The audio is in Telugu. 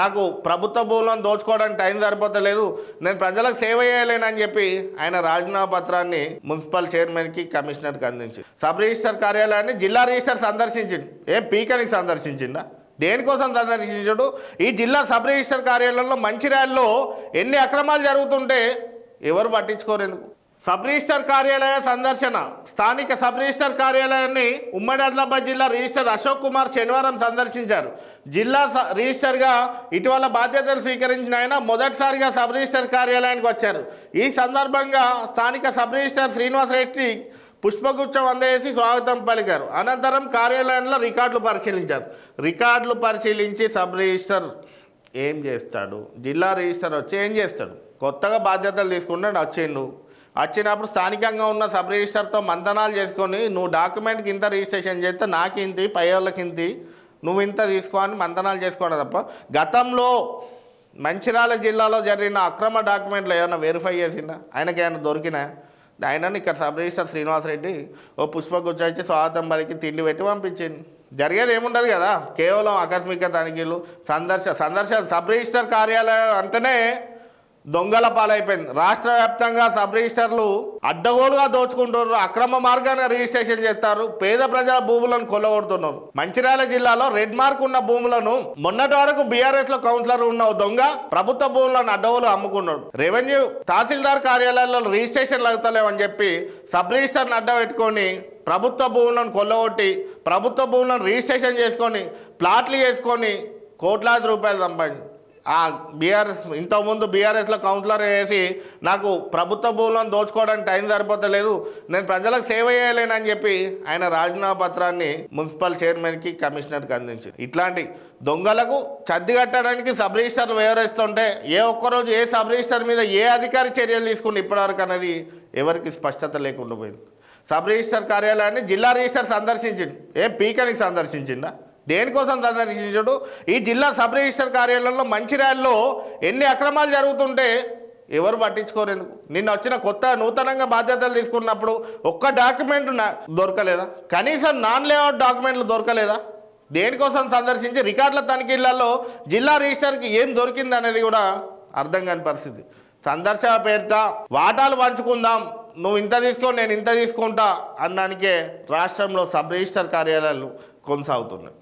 నాకు ప్రభుత్వ భూములను దోచుకోవడానికి టైం సరిపోతలేదు. నేను ప్రజలకు సేవ చేయలేనని చెప్పి ఆయన రాజీనామా పత్రాన్ని మున్సిపల్ చైర్మన్కి కమిషనర్కి అందించి సబ్ రిజిస్టర్ కార్యాలయాన్ని జిల్లా రిజిస్టర్ సందర్శించిండు. ఏం పీకనికి సందర్శించిండా? దేనికోసం సందర్శించడు? ఈ జిల్లా సబ్ రిజిస్టర్ కార్యాలయంలో మంచిర్యాలలో ఎన్ని అక్రమాలు జరుగుతుంటే ఎవరు పట్టించుకోరు ఎందుకు? సబ్ రిజిస్టర్ కార్యాలయ సందర్శన. స్థానిక సబ్ రిజిస్టర్ కార్యాలయాన్ని ఉమ్మడి ఆదిలాబాద్ జిల్లా రిజిస్టర్ అశోక్ కుమార్ శనివారం సందర్శించారు. జిల్లా స- రిజిస్టర్గా ఇటీవల బాధ్యతలు స్వీకరించిన ఆయన మొదటిసారిగా సబ్ రిజిస్టర్ కార్యాలయానికి వచ్చారు. ఈ సందర్భంగా స్థానిక సబ్ రిజిస్టర్ శ్రీనివాస్ రెడ్డి పుష్పగుచ్చం అందజేసి స్వాగతం పలికారు. అనంతరం కార్యాలయంలో రికార్డులు పరిశీలించారు. రికార్డులు పరిశీలించి సబ్ రిజిస్టర్ ఏం చేస్తాడు? జిల్లా రిజిస్టర్ వచ్చి ఏం చేస్తాడు? కొత్తగా బాధ్యతలు తీసుకుంటాడు వచ్చిండు వచ్చినప్పుడు స్థానికంగా ఉన్న సబ్ రిజిస్టర్తో మంతనాలు చేసుకొని నువ్వు డాక్యుమెంట్కి ఇంత రిజిస్ట్రేషన్ చేస్తే నాకు ఇంతి పై వాళ్ళకి ఇంతి నువ్వు ఇంత తీసుకో అని మంతనాలు చేసుకోవడం తప్ప గతంలో మంచిర్యాల జిల్లాలో జరిగిన అక్రమ డాక్యుమెంట్లు ఏమైనా వెరిఫై చేసిందా ఆయనకి ఏమైనా దొరికినా? ఆయనని ఇక్కడ సబ్ రిజిస్టర్ శ్రీనివాసరెడ్డి ఓ పుష్పగుచ్చ ఇచ్చి స్వాగతం పలికి తిండి పెట్టి పంపించింది జరిగేది ఏముండదు కదా? కేవలం ఆకస్మిక తనిఖీలు సందర్శ సందర్శన సబ్ రిజిస్టర్ కార్యాలయం అంటేనే దొంగల పాలైపోయింది. రాష్ట్ర వ్యాప్తంగా సబ్ రిజిస్టర్లు అడ్డగోలుగా దోచుకుంటున్నారు. అక్రమ మార్గాన్ని రిజిస్ట్రేషన్ చేస్తారు. పేద ప్రజల భూములను కొల్లగొడుతున్నారు. మంచిర్యాల జిల్లాలో రెడ్ మార్క్ ఉన్న భూములను మొన్నటి వరకు బీఆర్ఎస్లో కౌన్సిలర్ ఉన్న దొంగ ప్రభుత్వ భూములను అడ్డగోలు అమ్ముకున్నాడు. రెవెన్యూ తహసీల్దార్ కార్యాలయాల్లో రిజిస్ట్రేషన్లు అవుతలేవని చెప్పి సబ్ రిజిస్టర్ని అడ్డ పెట్టుకొని ప్రభుత్వ భూములను కొల్లగొట్టి ప్రభుత్వ భూములను రిజిస్ట్రేషన్ చేసుకొని ప్లాట్లు చేసుకొని కోట్లాది రూపాయలు సంపాదించారు. ఆ బీఆర్ఎస్ ఇంతకుముందు బీఆర్ఎస్లో కౌన్సిలర్ వేసి నాకు ప్రభుత్వ భూములను దోచుకోవడానికి టైం సరిపోతలేదు నేను ప్రజలకు సేవ చేయలేనని చెప్పి ఆయన రాజీనామా పత్రాన్ని మున్సిపల్ చైర్మన్కి కమిషనర్కి అందించింది. ఇట్లాంటి దొంగలకు చద్ది కట్టడానికి సబ్ రిజిస్టర్లు వివరిస్తుంటే ఏ ఒక్కరోజు ఏ సబ్ రిజిస్టర్ మీద ఏ అధికారి చర్యలు తీసుకుని ఇప్పటివరకు అనేది ఎవరికి స్పష్టత లేకుండా పోయింది. సబ్ రిజిస్టర్ కార్యాలయాన్ని జిల్లా రిజిస్టర్ సందర్శించిండు. ఏం పీకనికి సందర్శించిండా? దేనికోసం సందర్శించడు ఈ జిల్లా సబ్ రిజిస్టర్ కార్యాలయంలో మంచిర్యాలలో ఎన్ని అక్రమాలు జరుగుతుంటే ఎవరు పట్టించుకోరు నిన్న వచ్చిన కొత్త నూతనంగా బాధ్యతలు తీసుకున్నప్పుడు ఒక్క డాక్యుమెంట్ దొరకలేదా? కనీసం నాన్ లేఅవుట్ డాక్యుమెంట్లు దొరకలేదా? దేనికోసం సందర్శించి రికార్డుల తనిఖీలలో జిల్లా రిజిస్టర్కి ఏం దొరికింది అనేది కూడా అర్థం కాని పరిస్థితి. సందర్శన పేరిట వాటాలు పంచుకుందాం నువ్వు ఇంత తీసుకో నేను ఇంత తీసుకుంటా అన్నానికే రాష్ట్రంలో సబ్ రిజిస్టర్ కార్యాలయాలు కొనసాగుతున్నాయి.